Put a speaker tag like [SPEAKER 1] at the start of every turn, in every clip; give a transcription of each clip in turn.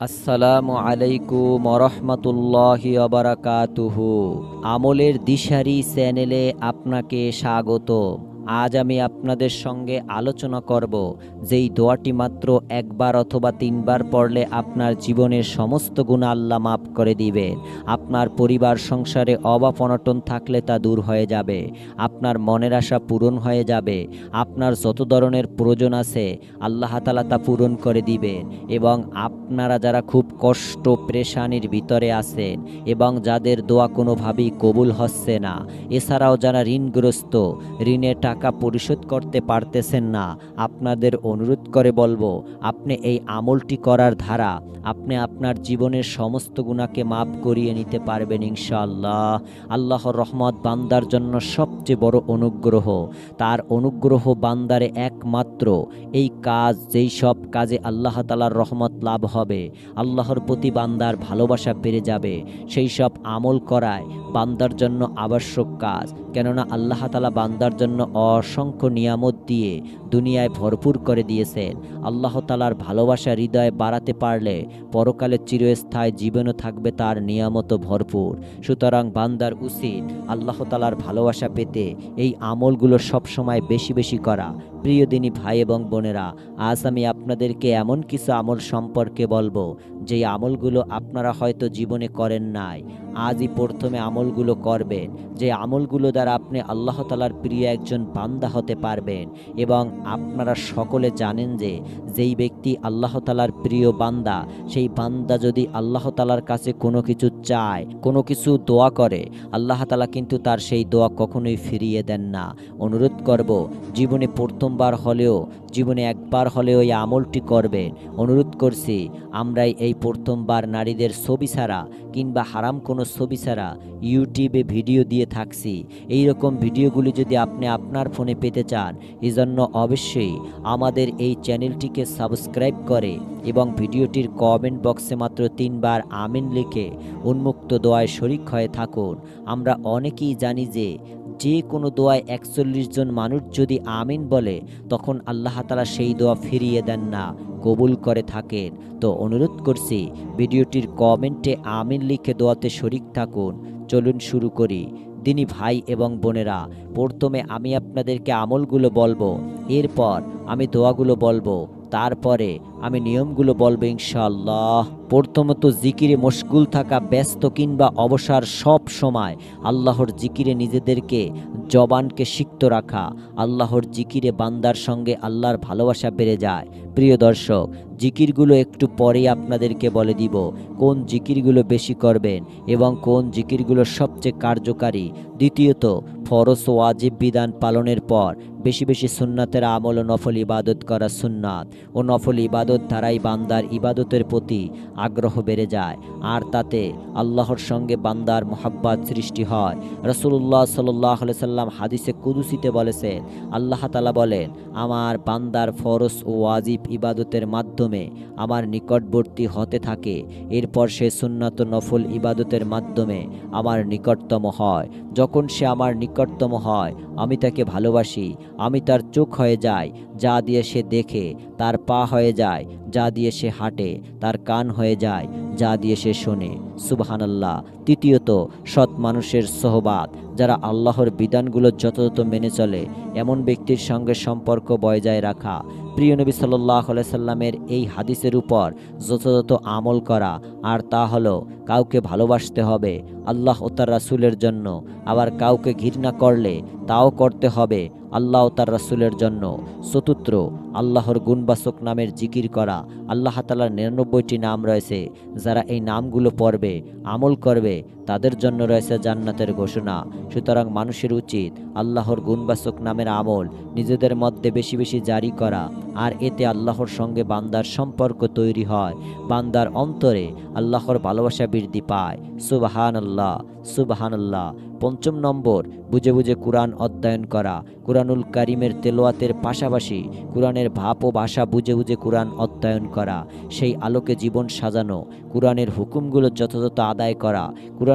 [SPEAKER 1] আসসালামু আলাইকুম রহমতুল্লাহি আমলের দিশারি চ্যানেলে আপনাকে স্বাগত। আজ আমি আপনাদের সঙ্গে আলোচনা করব যেই দোয়াটি মাত্র একবার অথবা তিনবার পড়লে আপনার জীবনের সমস্ত গুণা আল্লাহ মাফ করে দিবেন। আপনার পরিবার, সংসারে অভাব, অনটন থাকলে তা দূর হয়ে যাবে। আপনার মনের আশা পূরণ হয়ে যাবে। আপনার যত ধরনের প্রয়োজন আছে, আল্লাহ তালা তা পূরণ করে দিবেন। এবং আপনারা যারা খুব কষ্ট, প্রেশানির ভিতরে আছেন এবং যাদের দোয়া কোনোভাবেই কবুল হচ্ছে না, এছাড়াও যারা ঋণগ্রস্ত ঋণের টাকা পরিশোধ করতে পারতেছেন না। আপনাদের অনুরোধ করে বলব, আপনি এই আমলটি করার ধারা, আপনি আপনার জীবনের সমস্ত গুণাকে মাফ করিয়ে নিতে পারবেন ইনশাআল্লাহ। আল্লাহর রহমত বান্দার জন্য সবচেয়ে বড় অনুগ্রহ। তার অনুগ্রহ বান্দারে একমাত্র এই কাজ, যেই সব কাজে আল্লাহ তালার রহমত লাভ হবে। আল্লাহর প্রতি বান্দার ভালোবাসা বেড়ে যাবে। সেই সব আমল করায় বান্দার জন্য আবশ্যক কাজ। কেননা আল্লাহ তালা বান্দার জন্য অসংখ্য নিয়ামত দিয়ে দুনিয়ায় ভরপুর করে দিয়েছেন। আল্লাহ তালার ভালোবাসা হৃদয় বাড়াতে পারলে পরকালের চিরস্থায়ী জীবনও থাকবে তার নিয়ামত ভরপুর। সুতরাং বান্দার উচিত আল্লাহ তালার ভালোবাসা পেতে এই আমলগুলো সবসময় বেশি বেশি করা। প্রিয় দিনী ভাই এবং বোনেরা, আজ আমি আপনাদেরকে এমন কিছু আমল সম্পর্কে বলব যে আমলগুলো আপনারা হয়তো জীবনে করেন নাই। আজই প্রথমে আমলগুলো করবেন, যে আমলগুলো দ্বারা আপনি আল্লাহ তালার প্রিয় একজন বান্দা হতে পারবেন এবং আপনারা সকলে জানেন যে, যেই ব্যক্তি আল্লাহ তালার প্রিয় বান্দা, সেই বান্দা যদি আল্লাহ তালার কাছে কোনো কিছু চায়, কোনো কিছু দোয়া করে, আল্লাহ তালা কিন্তু তার সেই দোয়া কখনোই ফিরিয়ে দেন না। অনুরোধ করব, জীবনে প্রথমবার হলেও, জীবনে একবার হলেও এই আমলটি করবে। অনুরোধ করছি, আমরাই এই প্রথমবার নারীদের ছবি ছাড়া কিংবা হারাম কোনো ছবি ছাড়া ইউটিউবে ভিডিও দিয়ে থাকছি। এই রকম ভিডিওগুলি যদি আপনি আপনার ফোনে পেতে চান, এজন্য অবশ্যই আমাদের এই চ্যানেলটিকে সাবস্ক্রাইব করে এবং ভিডিওটির কমেন্ট বক্সে মাত্র তিনবার আমিন লিখে উন্মুক্ত দোয়ায় শরিক হয়ে থাকুন। আমরা অনেকেই জানি যে যে কোনো দোয়ায় একচল্লিশ জন মানুষ যদি আমিন বলে, তখন আল্লাহ তালা সেই দোয়া ফিরিয়ে দেন না, কবুল করে থাকেন। তো অনুরোধ করছি, ভিডিওটির কমেন্টে আমিন লিখে দোয়াতে শরিক থাকুন। চলুন শুরু করি। দিনী ভাই এবং বোনেরা, প্রথমে আমি আপনাদেরকে আমলগুলো বলব, এরপর আমি দোয়াগুলো বলব। তারপরে আমি নিয়মগুলো বলব ইনশাআল্লাহ। প্রথমত জিকিরে মশগুল থাকা, ব্যস্ত কিংবা অবসর সব সময় আল্লাহর জিকিরে নিজেদেরকে, জবানকে সিক্ত রাখা, আল্লাহর জিকিরে বান্দার সঙ্গে আল্লাহর ভালোবাসা বেড়ে যায়। প্রিয় দর্শক, জিকিরগুলো একটু পরেই আপনাদেরকে বলে দিব, কোন জিকিরগুলো বেশি করবেন এবং কোন জিকিরগুলো সবচেয়ে কার্যকারী? দ্বিতীয়ত ফরস ও ওয়াজিব বিধান পালনের পর বেশি বেশি সুন্নাতের আমল ও নফল ইবাদত করা সুন্নাত ও নফল ইবাদত দ্বারাই বান্দার ইবাদতের প্রতি আগ্রহ বেড়ে যায়। আর তাতে আল্লাহর সঙ্গে বান্দার মোহাব্বাত সৃষ্টি হয়। রসুল্লাহ সাল্লাহ সাল্লাম হাদিসে কুদুসিতে বলেছেন, আল্লাহ তালা বলেন, আমার বান্দার ফরস ও ওয়াজিব ইবাদতের মাধ্যমে আমার নিকটবর্তী হতে থাকে। এরপর সে সুন্নাত নফল ইবাদতের মাধ্যমে আমার নিকটতম হয়। যখন সে আমার নিকটতম হয়। আমি তাকে ভালোবাসি। আমি তার চোখ হয়ে যাই, যা দিয়ে সে দেখে, তার পা হয়ে যায়, যা দিয়ে সে হাঁটে, তার কান হয়ে যায়, যা দিয়ে সে শোনে। সুবাহানাল্লাহ। তৃতীয়ত, সৎ মানুষের সহবাদ, যারা আল্লাহর বিধানগুলো যথাযথ মেনে চলে, এমন ব্যক্তির সঙ্গে সম্পর্ক বজায় রাখা। প্রিয় নবী সাল্লাহ সাল্লামের এই হাদিসের উপর যথাযথ আমল করা, আর তা হলো কাউকে ভালোবাসতে হবে আল্লাহ ও তার রাসুলের জন্য, আবার কাউকে ঘৃণা করলে তাও করতে হবে আল্লাহ ও তার রাসুলের জন্য। চতুর্থ, আল্লাহর গুণবাচক নামের জিকির করা, আল্লাহ তালার নিরানব্বইটি নাম রয়েছে, যারা এই নামগুলো পড়বে, আমল করবে তাদের জন্য রয়েছে জান্নাতের ঘোষণা। সুতরাং মানুষের উচিত আল্লাহর গুণবাচক নামের আমল নিজেদের মধ্যে বেশি বেশি জারি করা, আর এতে আল্লাহর সঙ্গে বান্দার সম্পর্ক তৈরি হয়। বান্দার অন্তরে আল্লাহর ভালোবাসা বৃদ্ধি পায়। সুবাহান আল্লাহ সুবাহান আল্লাহ পঞ্চম নম্বর, বুঝে বুঝে কোরআন অধ্যয়ন করা। কোরআনুল কারিমের তেলোয়াতের পাশাপাশি কোরআনের ভাব ও ভাষা বুঝে বুঝে কোরআন অধ্যয়ন করা। সেই আলোকে জীবন সাজানো, কোরআনের হুকুমগুলো যথাযথ আদায় করা।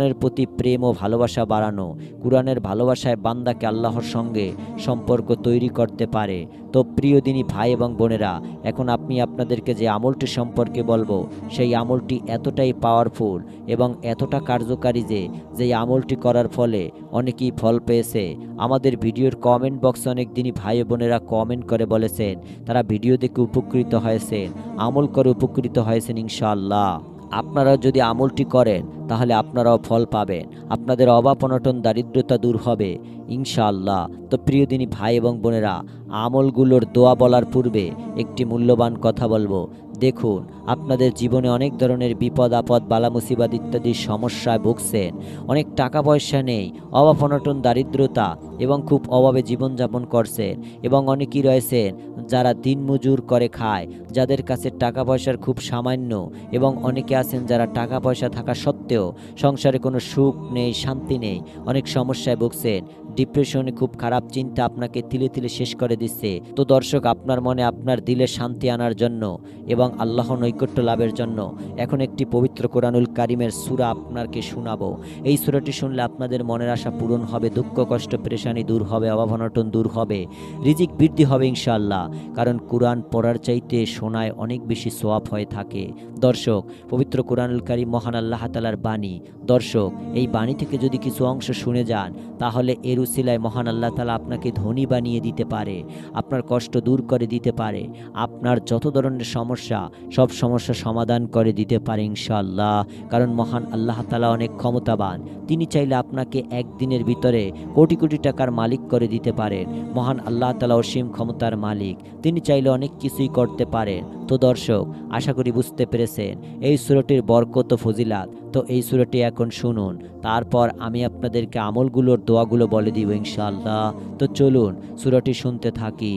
[SPEAKER 1] কোরআনের প্রতি প্রেম ও ভালোবাসা বাড়ানো, কোরআনের ভালোবাসায় বান্দাকে আল্লাহর সঙ্গে সম্পর্ক তৈরি করতে পারে। তো প্রিয় দিনী ভাই এবং বোনেরা, এখন আপনি আপনাদেরকে যে আমলটি সম্পর্কে বলব, সেই আমলটি এতটাই পাওয়ারফুল এবং এতটা কার্যকারী যে যেই আমলটি করার ফলে অনেকেই ফল পেয়েছে। আমাদের ভিডিওর কমেন্ট বক্সে অনেক দিনই ভাই বোনেরা কমেন্ট করে বলেছেন, তারা ভিডিও দেখে উপকৃত হয়েছেন, আমল করে উপকৃত হয়েছেন ইনশাআল্লাহ। আপনারা যদি আমলটি করেন, তাহলে আপনারাও ফল পাবেন। আপনাদের অভাব, অনটন, দারিদ্রতা দূর হবে, ইনশাআল্লাহ। তো প্রিয় দিনী ভাই এবং বোনেরা, আমলগুলোর দোয়া বলার পূর্বে একটি মূল্যবান কথা বলব। দেখুন, আপনাদের জীবনে অনেক ধরনের বিপদ, আপদ বালা মুসিবাদ ইত্যাদি সমস্যায় ভুগছেন। অনেক টাকা পয়সা নেই, অভাব, অনটন, দারিদ্রতা এবং খুব অভাবে জীবনযাপন করছেন এবং অনেকেই রয়েছেন যারা দিনমজুর করে খায়, যাদের কাছে টাকা পয়সার খুব সামান্য এবং অনেকে আছেন যারা টাকা পয়সা থাকা সত্ত্বেও সংসারে কোনো সুখ নেই, শান্তি নেই, অনেক সমস্যায় ভুগছেন। ডিপ্রেশনে খুব খারাপ চিন্তা আপনাকে তিলে তিলে শেষ করে দিচ্ছে। তো দর্শক, আপনার মনে আপনার দিলে শান্তি আনার জন্য এবং আল্লাহ নৈকট্য লাভের জন্য এখন একটি পবিত্র কোরআনুল কারিমের সুরা আপনাকে শোনাবো। এই সুরাটি শুনলে আপনাদের মনের আশা পূরণ হবে, দুঃখ, কষ্ট, পেরেশানি দূর হবে অভাব অনটন দূর হবে, রিজিক বৃদ্ধি হবে ইনশাআল্লাহ। কারণ কোরআন পড়ার চাইতে শোনায় অনেক বেশি সোয়াব হয়ে থাকে। দর্শক, পবিত্র কোরআনুল কারিম মহান আল্লাহ তালার বাণী। দর্শক, এই বাণী থেকে যদি কিছু অংশ শুনে যান, তাহলে এর উসিলায় মহান আল্লাহ তালা আপনাকে ধনী বানিয়ে দিতে পারে। আপনার কষ্ট দূর করে দিতে পারে। আপনার যত ধরনের সমস্যা সব সমস্যা সমাধান করে দিতে পারে ইনশাআল্লাহ। কারণ মহান আল্লাহ তালা অনেক ক্ষমতাবান। তিনি চাইলে আপনাকে একদিনের ভিতরে কোটি কোটি টাকার মালিক করে দিতে পারেন। মহান আল্লাহ তালা অসীম ক্ষমতার মালিক। তিনি চাইলে অনেক কিছুই করতে পারেন। তো দর্শক, আশা করি বুঝতে পেরেছেন। এই সুরটির বরকত ফজিলাত। তো এই সুরটি এখন শুনুন। তারপর আমি আপনাদেরকে আমলগুলোর দোয়াগুলো বলে দিব ইনশাআল্লাহ। তো চলুন সুরটি শুনতে থাকি।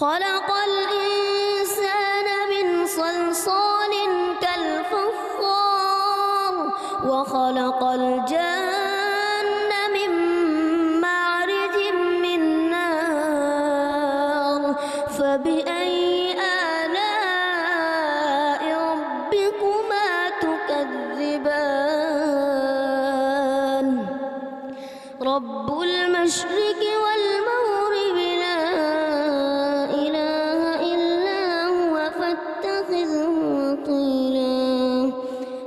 [SPEAKER 2] خلق الإنسان من صلصال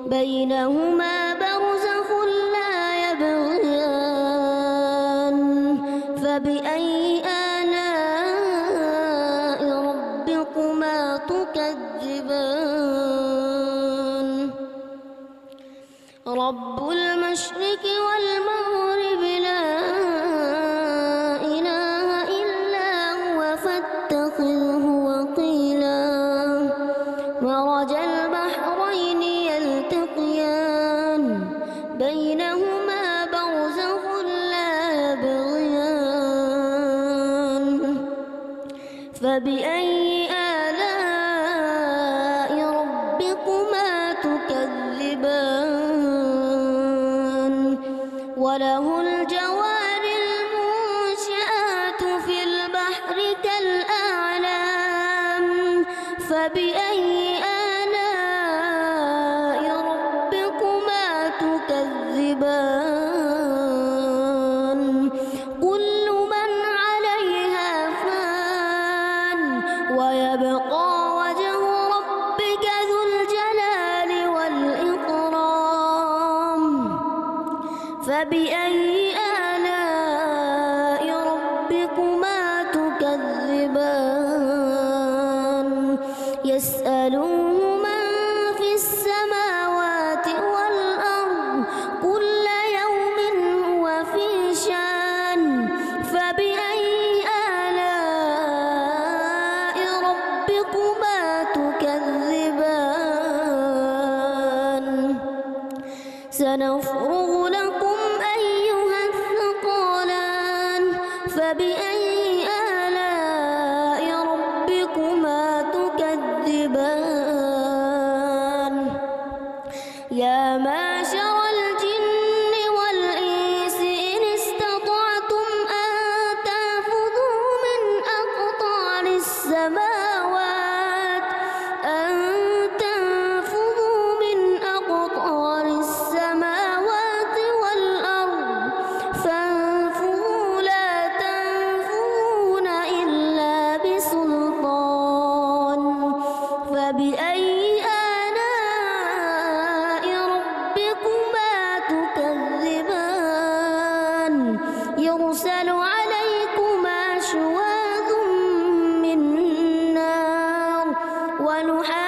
[SPEAKER 2] بينهما برزخ لا يبغيان. فبأي فبأي آلاء ربكما تكذبان؟ وله فبأي يرسل عليكما شواظ من نار ونحاس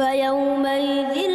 [SPEAKER 2] فيومئذ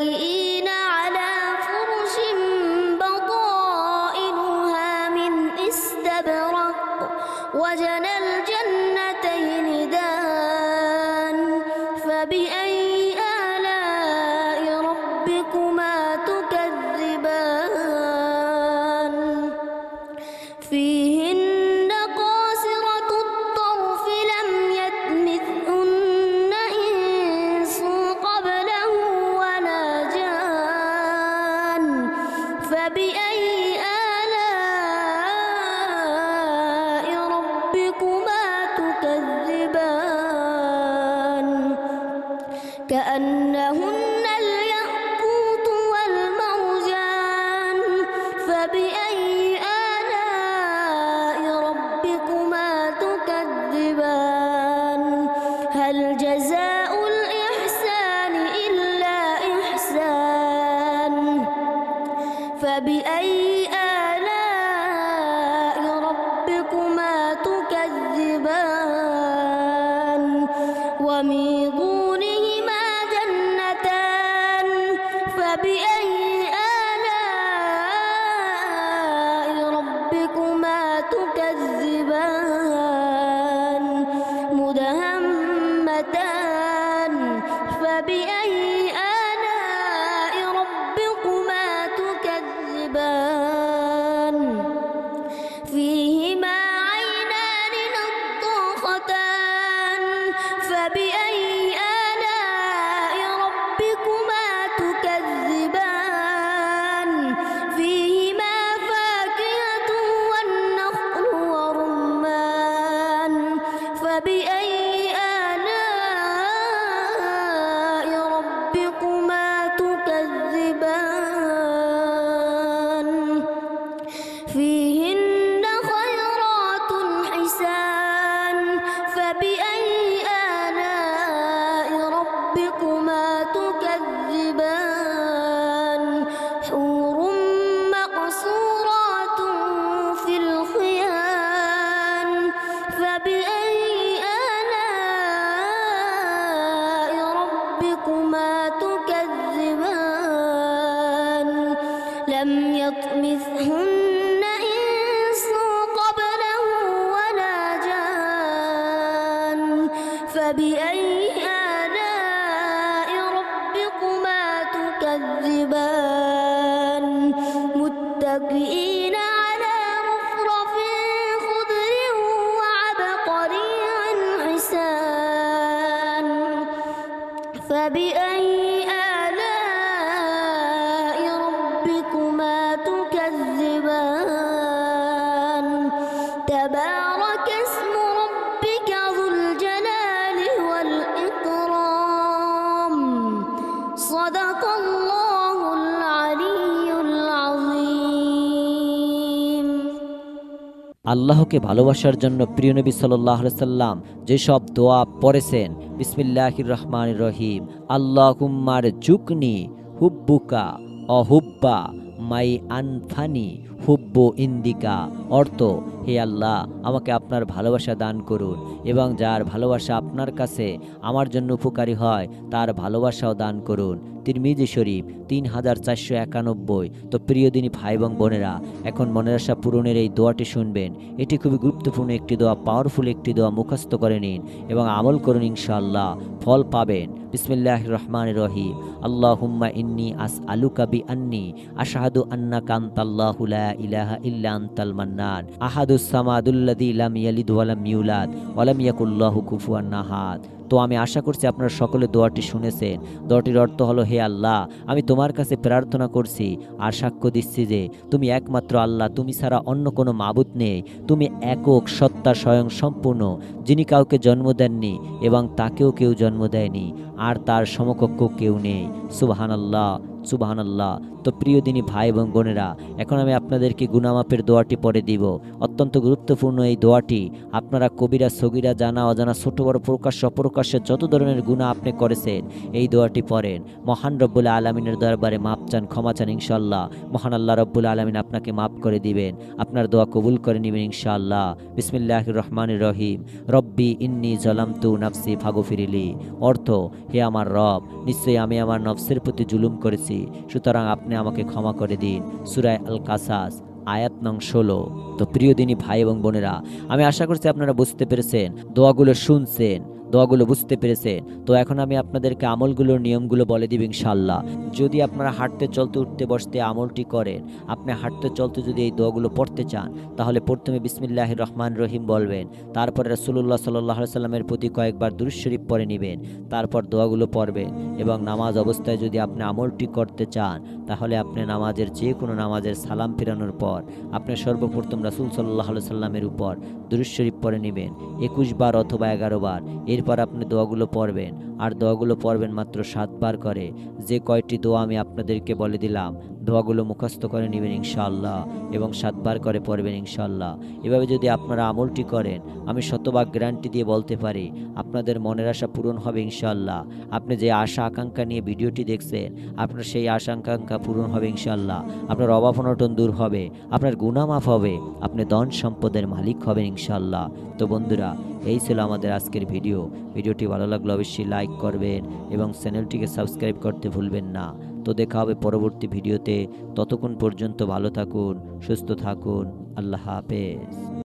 [SPEAKER 2] kỹ be ومن ربكما تكذبان. لم يطمثهن إنس قبله ولا جان. فبأي تبارك اسم ربك ذو الجلال والإكرام صدق الله العلي العظيم
[SPEAKER 1] আল্লাহকে ভালোবাসার জন্য প্রিয় নবী সাল্লাহ সাল্লাম যেসব দোয়া পড়েছেন বিসমিল্লাহির রহমান রহিম আল্লাহ কুম্মার জুকনি হুব্বুকা অহুব্বা মাই আনফানি হুব্বু ইন্দিকা। অর্থ, হে আল্লাহ, আমাকে আপনার ভালোবাসা দান করুন এবং যার ভালোবাসা আপনার কাছে আমার জন্য উপকারী হয়, তার ভালোবাসাও দান করুন। তিরমিজি শরীফ, তিন হাজার চারশো একানব্বই। তো প্রিয় দিনী ভাই এবং বোনেরা, এখন মনের আশা পূরণের এই দোয়াটি শুনবেন। এটি খুবই গুরুত্বপূর্ণ একটি দোয়া পাওয়ারফুল একটি দোয়া, মুখস্থ করে নিন এবং আমল করুন ইনশাআল্লাহ। ফল পাবেন। বিসমিল্লাহ রহমান রহিম। আল্লাহ হুম্মা ইন্নি আস আলুকা বি আন্নি আশাহাদু আন্না কান্তাল্লাহু লা ইলাহা ইল্লা আনতাল মান্নান। আহাদুস সামাদুল্লাযী লাম ইয়ালিদ ওয়া লাম ইউলাদ ওয়া লাম ইয়াকুল্লাহু কুফুয়ান আহাদ। তো আমি আশা করছি আপনারা সকলে দোয়াটি শুনেছেন। দোয়াটির অর্থ হলো, হে আল্লাহ, আমি তোমার কাছে প্রার্থনা করছি আর সাক্ষ্য দিচ্ছি যে তুমি একমাত্র আল্লাহ, তুমি ছাড়া অন্য কোনো মাবুত নেই। তুমি একক সত্তা স্বয়ং সম্পূর্ণ, যিনি কাউকে জন্ম দেননি এবং তাকেও কেউ জন্ম দেয়নি, আর তার সমকক্ষ কেউ নেই। সুবাহান আল্লাহ সুবাহান আল্লাহ তো প্রিয় দিনী ভাই এবং বোনেরা, এখন আমি আপনাদেরকে গুনামাপের দোয়াটি পরে দিব। অত্যন্ত গুরুত্বপূর্ণ এই দোয়াটি। আপনারা কবিরা, সগিরা, জানা, অজানা, ছোট, বড়, প্রকাশ্য, অপ্রকাশ্যে যত ধরনের গুণা আপনি করেছেন, এই দোয়াটি পড়েন। মহান রব্বুল আলমিনের দরবারে মাপ চান, ক্ষমা চান ইনশাল্লাহ মহান আল্লাহ রব্বুল আলমিন আপনাকে মাফ করে দিবেন। আপনার দোয়া কবুল করে নেবেন ইনশাআল্লাহ। বিসমিল্লাহ রহমান রহিম। রব্বি ইন্নি জলামতু নাফসি ফাগুফিরিলি। অর্থ, হে আমার রব, নিশ্চয়ই আমি আমার নফসের প্রতি জুলুম করেছি। সুতরাং আপনি আমাকে ক্ষমা করে দিন। সুরায় আল কাসাস আয়াত নং ষোলো। তো প্রিয় দিনী ভাই এবং বোনেরা, আমি আশা করছি আপনারা বুঝতে পেরেছেন, দোয়াগুলো শুনছেন। দোয়াগুলো বুঝতে পেরেছেন তো এখন আমি আপনাদেরকে আমলগুলোর নিয়মগুলো বলে দিব ইনশাল্লাহ যদি আপনারা হাঁটতে চলতে উঠতে বসতে আমলটি করেন, আপনি হাঁটতে চলতে যদি এই দোয়াগুলো পড়তে চান, তাহলে প্রথমে বিসমিল্লাহ রহমান রহিম বলবেন। তারপরে রসুল্লাহ সাল্লাহ সাল্লামের প্রতি কয়েকবার দুরুশরীফ পরে নেবেন। তারপর দোয়াগুলো পড়বেন এবং নামাজ অবস্থায় যদি আপনি আমলটি করতে চান, তাহলে আপনি নামাজের যে কোনো নামাজের সালাম ফেরানোর পর, আপনি সর্বপ্রথম রাসুল সাল্লাহ সাল্লামের উপর দুরুশরীফ পরে নেবেন। একুশ বার অথবা এগারো বার। এরপর আপনি দোয়াগুলো পড়বেন। আর দোয়াগুলো পড়বেন মাত্র সাতবার করে। যে কয়টি দোয়া আমি আপনাদেরকে বলে দিলাম দোয়াগুলো মুখস্থ করে নেবেন ইনশাআল্লাহ এবং সাতবার করে পড়বেন ইনশাআল্লাহ। এভাবে যদি আপনারা আমলটি করেন, আমি শতভাগ গ্যারান্টি দিয়ে বলতে পারি, আপনাদের মনের আশা পূরণ হবে ইনশাআল্লাহ। আপনি যে আশা আকাঙ্ক্ষা নিয়ে ভিডিওটি দেখছেন, আপনার সেই আশা আকাঙ্ক্ষা পূরণ হবে ইনশাআল্লাহ। আপনার অভাব অনটন দূর হবে, আপনার গুণামাফ হবে, আপনি ধন সম্পদের মালিক হবেন ইনশাআল্লাহ। তো বন্ধুরা, এই ছিল আমাদের আজকের ভিডিও। ভিডিওটি ভালো লাগলে অবশ্যই লাইক করবেন এবং চ্যানেলটিকে সাবস্ক্রাইব করতে ভুলবেন না। তো দেখা হবে পরবর্তী ভিডিওতে। ততক্ষণ পর্যন্ত ভালো থাকুন সুস্থ থাকুন। আল্লাহ হাফেজ।